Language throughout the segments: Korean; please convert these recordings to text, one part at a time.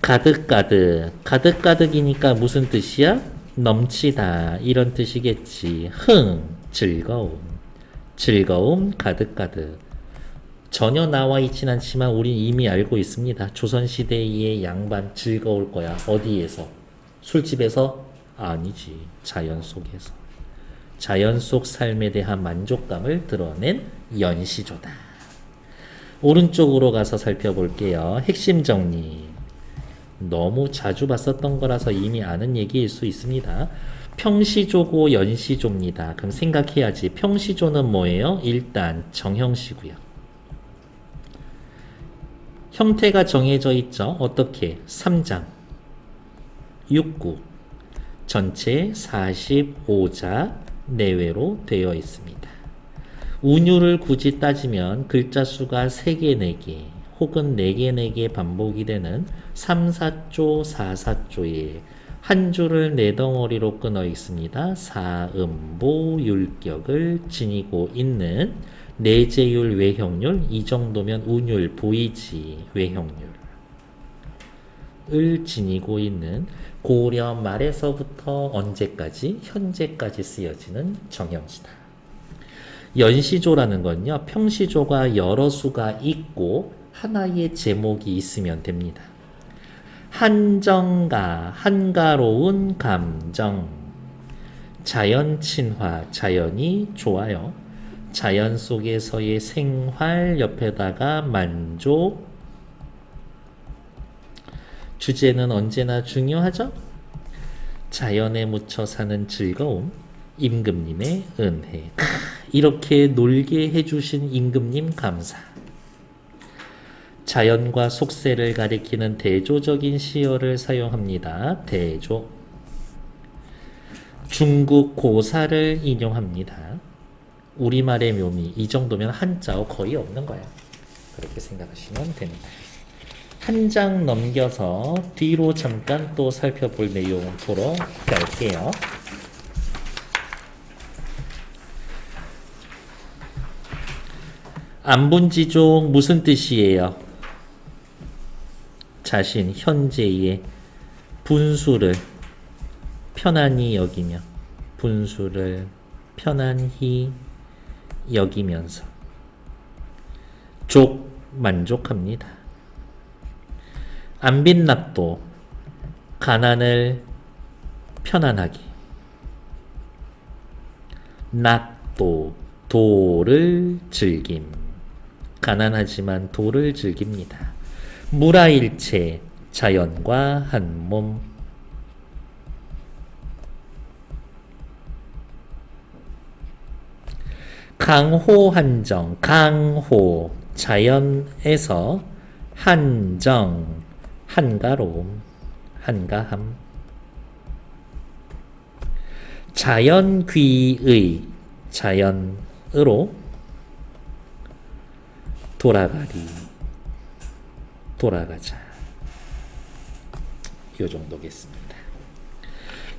가득가득 가득가득이니까 무슨 뜻이야? 넘치다 이런 뜻이겠지. 흥 즐거움 즐거움 가득가득 전혀 나와 있진 않지만 우린 이미 알고 있습니다. 조선시대의 양반 즐거울 거야. 어디에서? 술집에서? 아니지. 자연 속에서. 자연 속 삶에 대한 만족감을 드러낸 연시조다. 오른쪽으로 가서 살펴볼게요. 핵심 정리. 너무 자주 봤었던 거라서 이미 아는 얘기일 수 있습니다. 평시조고 연시조입니다. 그럼 생각해야지. 평시조는 뭐예요? 일단 정형시고요. 형태가 정해져 있죠. 어떻게? 3장, 6구, 전체 45자 내외로 되어 있습니다. 운율을 굳이 따지면 글자 수가 3개, 4개 혹은 4개, 4개 반복이 되는 3, 4조, 4, 4조에 한 줄을 네 덩어리로 끊어 있습니다. 사음보 율격을 지니고 있는 내재율 외형률 이 정도면 운율 보이지 외형률을 지니고 있는 고려 말에서부터 언제까지 현재까지 쓰여지는 정형시다. 연시조라는 건요 평시조가 여러 수가 있고 하나의 제목이 있으면 됩니다. 한정가 한가로운 감정 자연 친화 자연이 좋아요. 자연 속에서의 생활 옆에다가 만족 주제는 언제나 중요하죠? 자연에 묻혀 사는 즐거움 임금님의 은혜 크, 이렇게 놀게 해주신 임금님 감사 자연과 속세를 가리키는 대조적인 시어를 사용합니다. 대조 중국 고사를 인용합니다. 우리말의 묘미 이 정도면 한자어 거의 없는 거야. 그렇게 생각하시면 됩니다. 한 장 넘겨서 뒤로 잠깐 또 살펴볼 내용 보러 갈게요. 안분지족 무슨 뜻이에요? 자신 현재의 분수를 편안히 여기며 분수를 편안히 여기면서 족 만족합니다. 안빈낙도 가난을 편안하게 낙도 도를 즐김 가난하지만 도를 즐깁니다. 무라일체 자연과 한 몸. 강호 한정 강호 자연에서 한정 한가로움 한가함. 자연귀의 자연으로 돌아가리 돌아가자 요 정도겠습니다.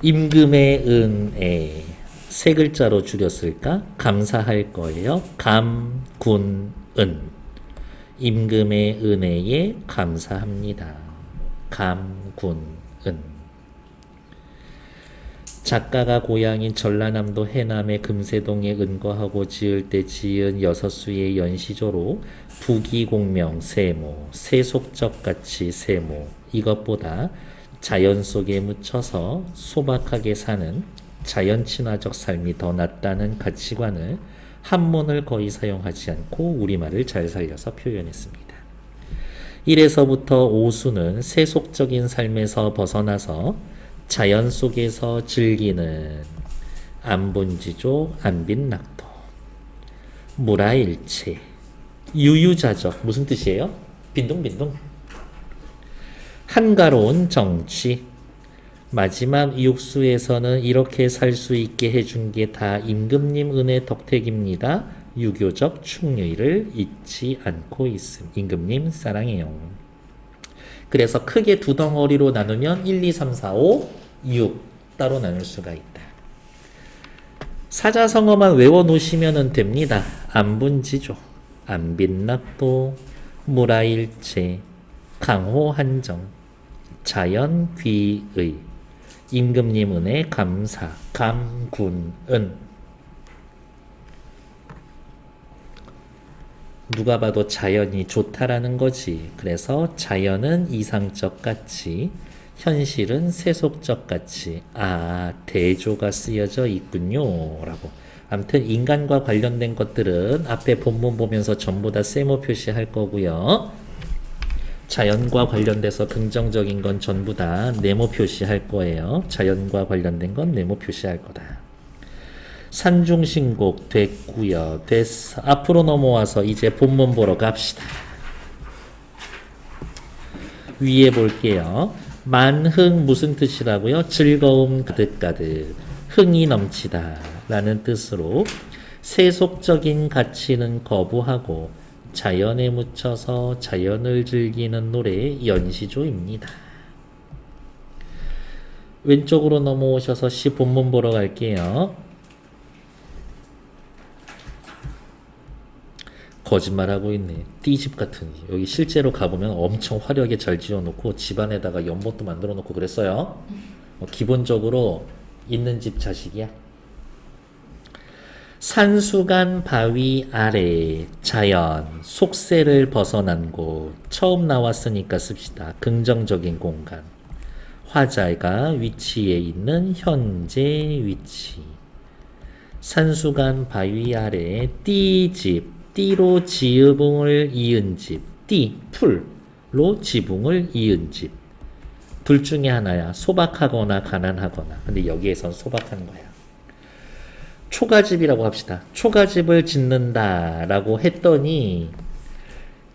임금의 은혜 세 글자로 줄였을까? 감사할 거예요. 감, 군, 은. 임금의 은혜에 감사합니다. 감, 군, 은. 작가가 고향인 전라남도 해남의 금세동에 은거하고 지을 때 지은 여섯 수의 연시조로 부기공명 세모, 세속적같이 세모 이것보다 자연 속에 묻혀서 소박하게 사는 자연 친화적 삶이 더 낫다는 가치관을 한문을 거의 사용하지 않고 우리말을 잘 살려서 표현했습니다. 1에서부터 오수는 세속적인 삶에서 벗어나서 자연 속에서 즐기는 안본지조 안빈낙도 무라일체 유유자적 무슨 뜻이에요? 빈둥빈둥 한가로운 정취 마지막 육수에서는 이렇게 살 수 있게 해준 게 다 임금님 은혜 덕택입니다. 유교적 충의를 잊지 않고 있음. 임금님 사랑해요. 그래서 크게 두 덩어리로 나누면 1, 2, 3, 4, 5, 6 따로 나눌 수가 있다. 사자성어만 외워 놓으시면 됩니다. 안분지조, 안빈낙도, 무라일체, 강호한정 자연 귀의 임금님 은혜 감사 감군 은 누가 봐도 자연이 좋다라는 거지. 그래서 자연은 이상적 같이, 현실은 세속적 같이, 아, 대조가 쓰여져 있군요. 라고. 아무튼 인간과 관련된 것들은 앞에 본문 보면서 전부 다 세모 표시할 거고요. 자연과 관련돼서 긍정적인 건 전부 다 네모 표시할 거예요. 자연과 관련된 건 네모 표시할 거다. 산중신곡 됐고요. 됐어. 앞으로 넘어와서 이제 본문 보러 갑시다. 위에 볼게요. 만흥 무슨 뜻이라고요? 즐거움 가득가득. 흥이 넘치다. 라는 뜻으로 세속적인 가치는 거부하고 자연에 묻혀서 자연을 즐기는 노래 연시조입니다. 왼쪽으로 넘어오셔서 시 본문 보러 갈게요. 거짓말하고 있네. 띠집 같은 여기 실제로 가보면 엄청 화려하게 잘 지어놓고 집안에다가 연못도 만들어 놓고 그랬어요. 어, 기본적으로 있는 집 자식이야. 산수간 바위 아래 자연 속세를 벗어난 곳 처음 나왔으니까 씁시다. 긍정적인 공간 화자가 위치에 있는 현재 위치 산수간 바위 아래 띠집 띠로 지붕을 이은 집 띠, 풀로 지붕을 이은 집 둘 중에 하나야 소박하거나 가난하거나 근데 여기에선 소박한 거야 초가집이라고 합시다. 초가집을 짓는다라고 했더니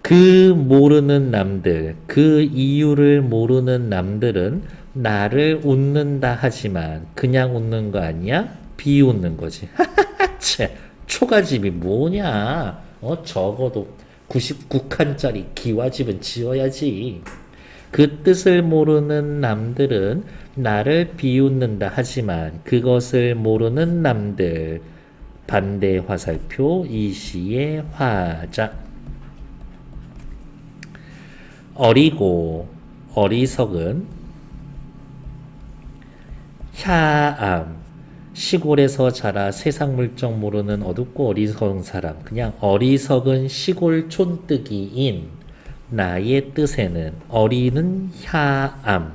그 모르는 남들, 그 이유를 모르는 남들은 나를 웃는다 하지만 그냥 웃는 거 아니야? 비웃는 거지. 쟤 초가집이 뭐냐? 어 적어도 99칸짜리 기와집은 지어야지. 그 뜻을 모르는 남들은 나를 비웃는다 하지만 그것을 모르는 남들 반대 화살표 이 시의 화자 어리고 어리석은 샤암 시골에서 자라 세상 물정 모르는 어둡고 어리석은 사람 그냥 어리석은 시골 촌뜨기인 나의 뜻에는 어리는 샤암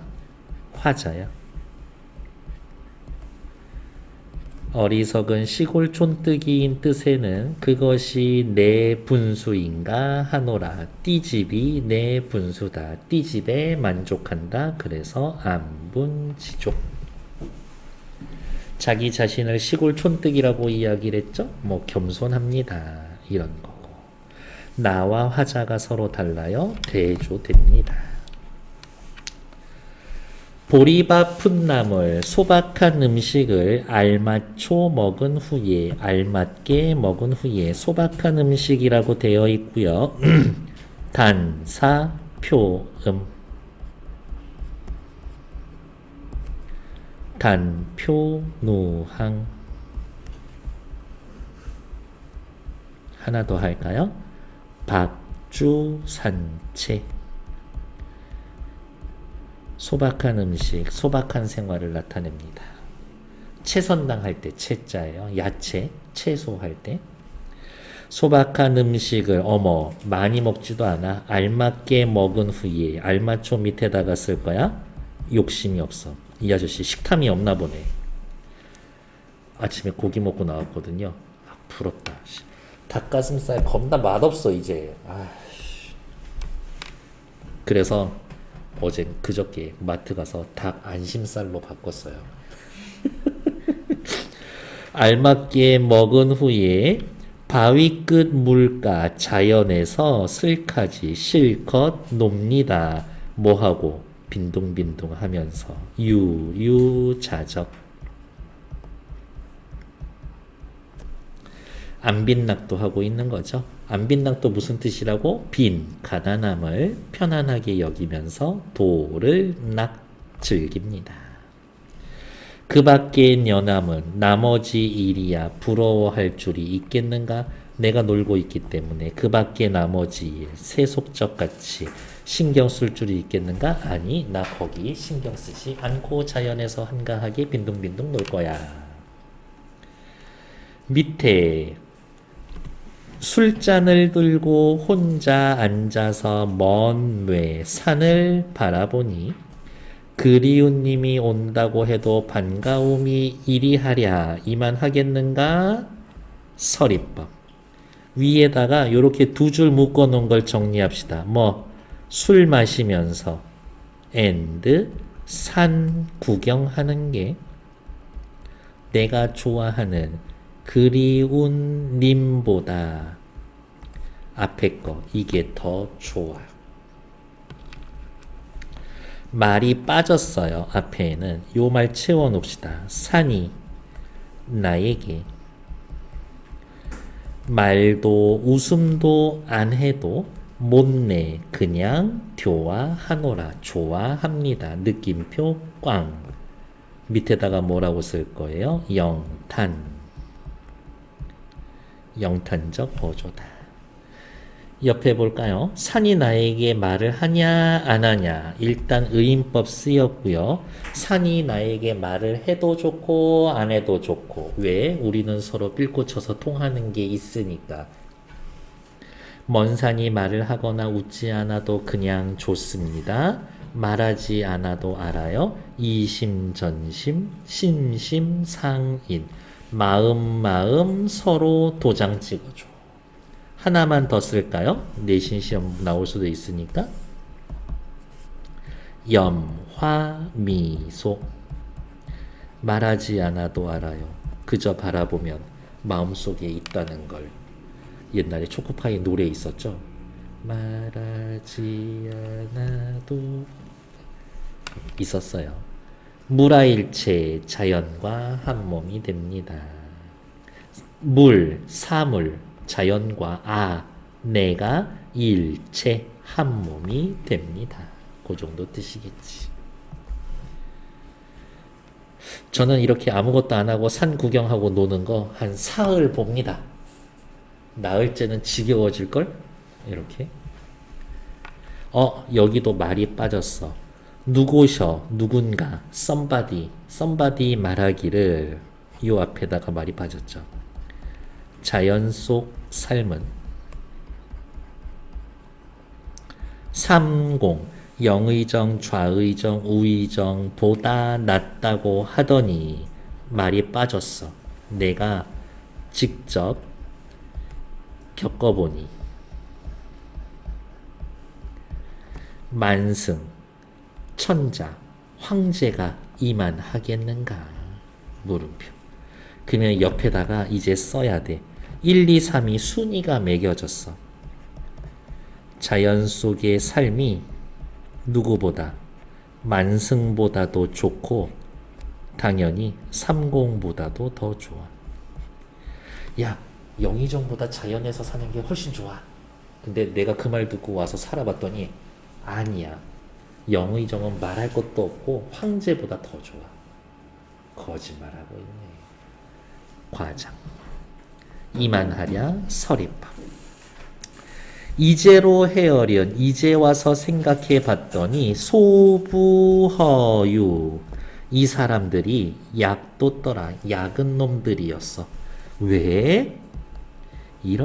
화자야. 어리석은 시골 촌뜨기인 뜻에는 그것이 내 분수인가 하노라. 띠집이 내 분수다. 띠집에 만족한다. 그래서 안분지족. 자기 자신을 시골 촌뜨기라고 이야기를 했죠? 뭐 겸손합니다. 이런 거고. 나와 화자가 서로 달라요. 대조됩니다. 보리밥 푼나물 소박한 음식을 알맞춰 먹은 후에 알맞게 먹은 후에 소박한 음식이라고 되어 있고요. 단 사 표 음 단표 누항 하나 더 할까요? 박주 산채 소박한 음식, 소박한 생활을 나타냅니다. 채선당 할 때 채자예요. 야채, 채소 할 때. 소박한 음식을 어머 많이 먹지도 않아 알맞게 먹은 후에 알맞춰 밑에다가 쓸 거야 욕심이 없어 이 아저씨 식탐이 없나 보네 아침에 고기 먹고 나왔거든요 아, 부럽다 닭가슴살 겁나 맛없어 이제 아씨. 그래서 어제 그저께 마트 가서 닭 안심살로 바꿨어요. 알맞게 먹은 후에 바위 끝 물가 자연에서 슬카지 실컷 놉니다. 뭐하고 빈둥빈둥 하면서 유유자적 안빈낙도 하고 있는 거죠. 안빈낙도 무슨 뜻이라고? 빈, 가난함을 편안하게 여기면서 도를 낙 즐깁니다. 그 밖의 연함은 나머지 일이야 부러워할 줄이 있겠는가? 내가 놀고 있기 때문에 그 밖의 나머지 일, 세속적 가치, 신경 쓸 줄이 있겠는가? 아니, 나 거기 신경 쓰지 않고 자연에서 한가하게 빈둥빈둥 놀 거야. 밑에 술잔을 들고 혼자 앉아서 먼 외 산을 바라보니 그리운 님이 온다고 해도 반가움이 이리하랴 이만 하겠는가? 서리법. 위에다가 이렇게 두 줄 묶어 놓은 걸 정리합시다. 뭐, 술 마시면서, and, 산 구경하는 게 내가 좋아하는 그리운 님보다 앞에 거, 이게 더 좋아. 말이 빠졌어요. 앞에는 요 말 채워 놓읍시다. 산이 나에게 말도 웃음도 안 해도 못내 그냥 좋아하노라 좋아합니다. 느낌표 꽝 밑에다가 뭐라고 쓸 거예요? 영탄 영탄적 어조다. 옆에 볼까요? 산이 나에게 말을 하냐 안 하냐 일단 의인법 쓰였고요. 산이 나에게 말을 해도 좋고 안 해도 좋고 왜? 우리는 서로 삘꽂혀서 통하는 게 있으니까 먼 산이 말을 하거나 웃지 않아도 그냥 좋습니다. 말하지 않아도 알아요. 이심전심 심심상인 마음 마음 서로 도장 찍어줘. 하나만 더 쓸까요? 내신 시험 나올 수도 있으니까. 염화미소 말하지 않아도 알아요. 그저 바라보면 마음속에 있다는 걸. 옛날에 초코파이 노래 있었죠. 말하지 않아도 있었어요. 물아일체 자연과 한 몸이 됩니다. 물, 사물, 자연과 아, 내가 일체 한 몸이 됩니다. 그 정도 뜻이겠지. 저는 이렇게 아무것도 안 하고 산 구경하고 노는 거 한 사흘 봅니다. 나흘째는 지겨워질걸? 이렇게. 어, 여기도 말이 빠졌어. 누구셔, 누군가, somebody, somebody 말하기를 요 앞에다가 말이 빠졌죠. 자연 속 삶은 삼공 영의정, 좌의정, 우의정 보다 낫다고 하더니 말이 빠졌어. 내가 직접 겪어보니 만승, 천자, 황제가 이만하겠는가? 물음표. 그러면 옆에다가 이제 써야 돼. 1, 2, 3이 순위가 매겨졌어. 자연 속의 삶이 누구보다 만승보다도 좋고 당연히 삼공보다도 더 좋아. 야, 영의정보다 자연에서 사는 게 훨씬 좋아. 근데 내가 그 말 듣고 와서 살아봤더니 아니야. 영의정은 말할 것도 없고 황제보다 더 좋아. 거짓말하고 있네. 과장. 이만하랴 서리법. 이제로 헤어련 이제 와서 생각해 봤더니 소부허유 이 사람들이 약도 떠라 약은 놈들이었어. 왜? 이렇게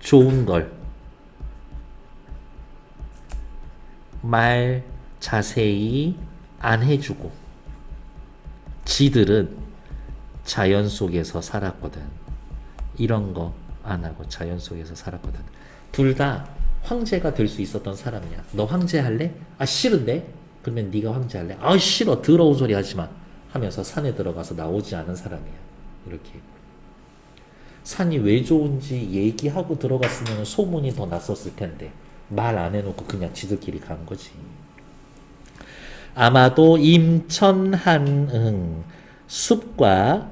좋은 걸 말 자세히 안 해주고 지들은 자연 속에서 살았거든. 이런 거 안 하고 자연 속에서 살았거든. 둘 다 황제가 될 수 있었던 사람이야. 너 황제 할래? 아 싫은데? 그러면 네가 황제 할래? 아 싫어. 더러운 소리 하지 마. 하면서 산에 들어가서 나오지 않은 사람이야. 이렇게. 산이 왜 좋은지 얘기하고 들어갔으면 소문이 더 났었을 텐데 말 안 해놓고 그냥 지들끼리 간 거지. 아마도 임천한응 숲과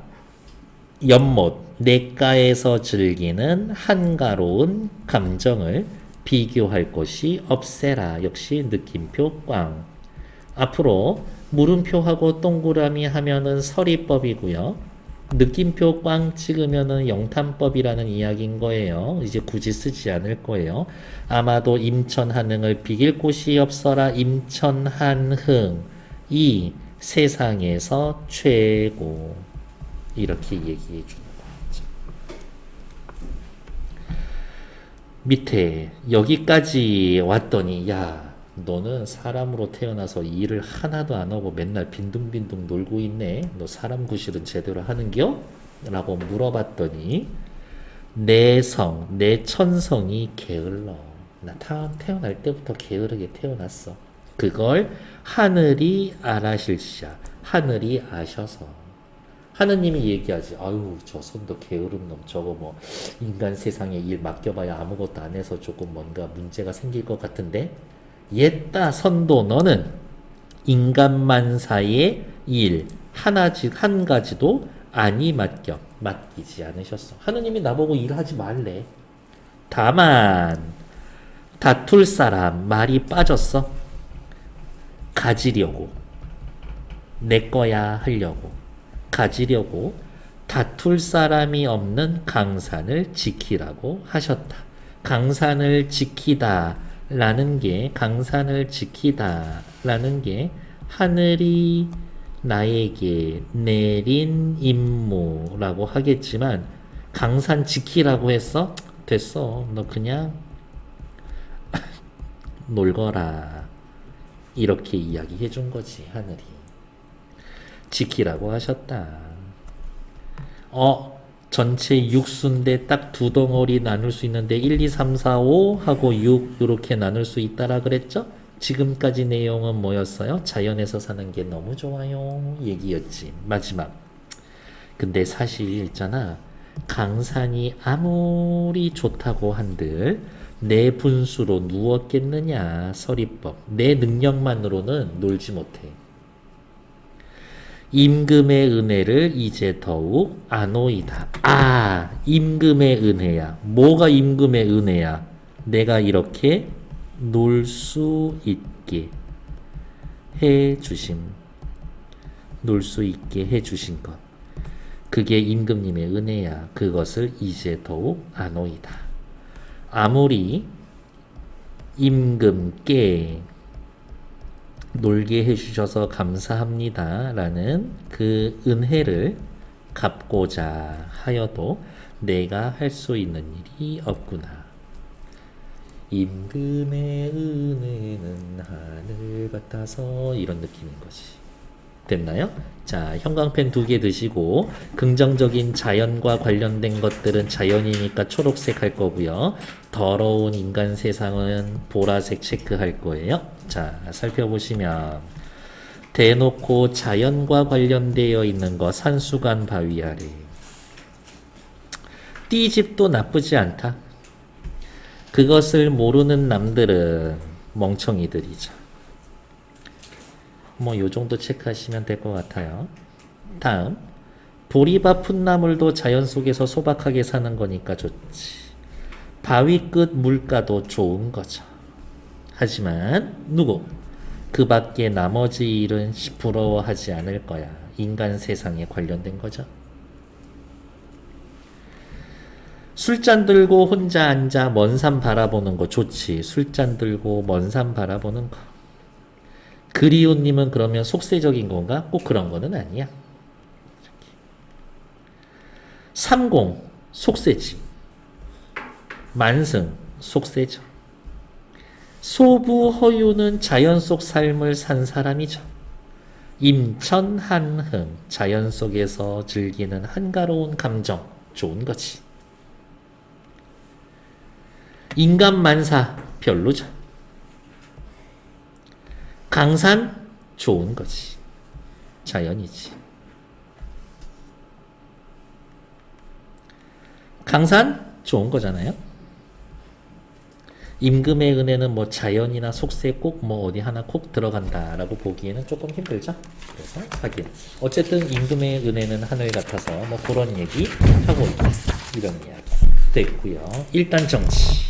연못 냇가에서 즐기는 한가로운 감정을 비교할 곳이 없애라. 역시 느낌표 꽝. 앞으로 물음표하고 동그라미 하면은 서리법이고요. 느낌표 꽝 찍으면은 영탄법이라는 이야기인 거예요. 이제 굳이 쓰지 않을 거예요. 아마도 임천한흥을 비길 곳이 없어라 임천한흥 이 세상에서 최고 이렇게 얘기해 주는 거죠. 밑에 여기까지 왔더니 야 너는 사람으로 태어나서 일을 하나도 안 하고 맨날 빈둥빈둥 놀고 있네. 너 사람 구실은 제대로 하는겨? 라고 물어봤더니 내 성, 내 천성이 게을러. 나 타- 태어날 때부터 게으르게 태어났어. 그걸 하늘이 알아실시야. 하늘이 아셔서. 하느님이 얘기하지. 아유, 저 손도 게으른 놈. 저거 뭐, 인간 세상에 일 맡겨봐야 아무것도 안 해서 조금 뭔가 문제가 생길 것 같은데? 옛다 선도 너는 인간만사의 일, 하나지, 한 가지도 아니 맡겨. 맡기지 않으셨어. 하느님이 나보고 일하지 말래. 다만, 다툴 사람 말이 빠졌어. 가지려고. 내 거야 하려고. 가지려고 다툴 사람이 없는 강산을 지키라고 하셨다. 강산을 지키다 라는 게 강산을 지키다 라는 게 하늘이 나에게 내린 임무라고 하겠지만 강산 지키라고 했어? 됐어. 너 그냥 놀거라. 이렇게 이야기해 준 거지, 하늘이. 지키라고 하셨다. 어, 전체 육수인데 딱 두 덩어리 나눌 수 있는데 1, 2, 3, 4, 5 하고 6 이렇게 나눌 수 있다라 그랬죠? 지금까지 내용은 뭐였어요? 자연에서 사는 게 너무 좋아요. 얘기였지. 마지막. 근데 사실 있잖아. 강산이 아무리 좋다고 한들 내 분수로 누웠겠느냐 서리법 내 능력만으로는 놀지 못해 임금의 은혜를 이제 더욱 아노이다. 아 임금의 은혜야. 뭐가 임금의 은혜야? 내가 이렇게 놀 수 있게 해 주심. 놀 수 있게 해 주신 것. 그게 임금님의 은혜야. 그것을 이제 더욱 아노이다. 아무리 임금께 놀게 해주셔서 감사합니다. 라는 그 은혜를 갚고자 하여도 내가 할 수 있는 일이 없구나. 임금의 은혜는 하늘 같아서 이런 느낌인 거지. 됐나요? 자, 형광펜 두 개 드시고 긍정적인 자연과 관련된 것들은 자연이니까 초록색 할 거고요. 더러운 인간 세상은 보라색 체크할 거예요. 자, 살펴보시면 대놓고 자연과 관련되어 있는 거 산수관 바위 아래 띠집도 나쁘지 않다. 그것을 모르는 남들은 멍청이들이죠. 뭐 요 정도 체크하시면 될 것 같아요. 다음 보리밥 풋나물도 자연 속에서 소박하게 사는 거니까 좋지. 바위 끝 물가도 좋은 거죠. 하지만 누구? 그 밖에 나머지 일은 부러워하지 않을 거야. 인간 세상에 관련된 거죠. 술잔 들고 혼자 앉아 먼 산 바라보는 거 좋지. 술잔 들고 먼 산 바라보는 거. 그리온님은 그러면 속세적인 건가? 꼭 그런 거는 아니야. 30 속세지. 만승 속세죠. 소부 허유는 자연 속 삶을 산 사람이죠. 임천 한흥 자연 속에서 즐기는 한가로운 감정 좋은 거지. 인간 만사 별로죠. 강산 좋은 거지. 자연이지. 강산 좋은 거잖아요. 임금의 은혜는 뭐 자연이나 속세 꼭 뭐 어디 하나 콕 들어간다라고 보기에는 조금 힘들죠. 그래서 하긴 어쨌든 임금의 은혜는 하늘 같아서 뭐 그런 얘기 하고 있다. 이런 이야기 됐고요. 일단 정치.